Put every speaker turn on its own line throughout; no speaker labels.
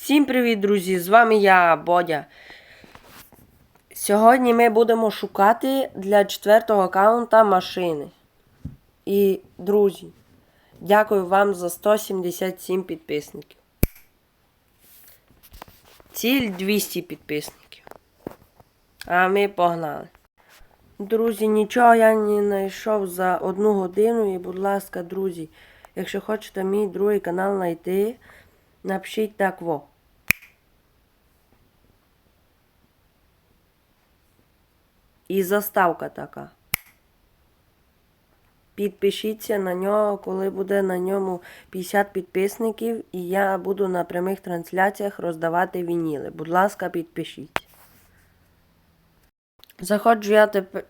Всім привіт, друзі! З вами я, Бодя. Сьогодні ми будемо шукати для четвертого аккаунта машини. І, друзі, дякую вам за 177 підписників. Ціль 200 підписників. А ми погнали. Друзі, нічого я не знайшов за одну годину. І, будь ласка, друзі, якщо хочете мій другий канал знайти, напишіть так во. І заставка така. Підпишіться на нього, коли буде на ньому 50 підписників, і я буду на прямих трансляціях роздавати вініли. Будь ласка, підпишіться. Заходжу я тепер,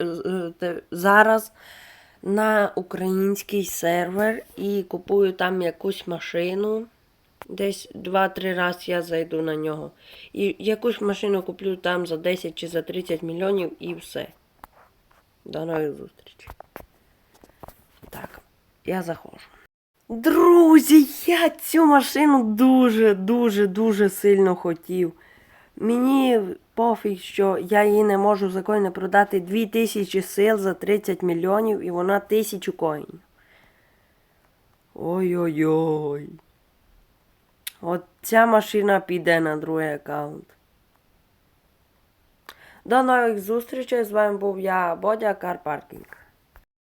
е, зараз на український сервер і купую там якусь машину. Десь 2-3 рази я зайду на нього. І якусь машину куплю там за 10 чи за 30 мільйонів і все. До нових зустрічей. Так, я заходжу. Друзі, я цю машину дуже, дуже, дуже сильно хотів. Мені пофіг, що я її не можу за коїни продати 2000 сил за 30 мільйонів і вона 1000 коїнів. Ой-ой-ой. От ця машина піде на другий аккаунт. До нових зустрічей. З вами був я, Бодя Карпаркінг.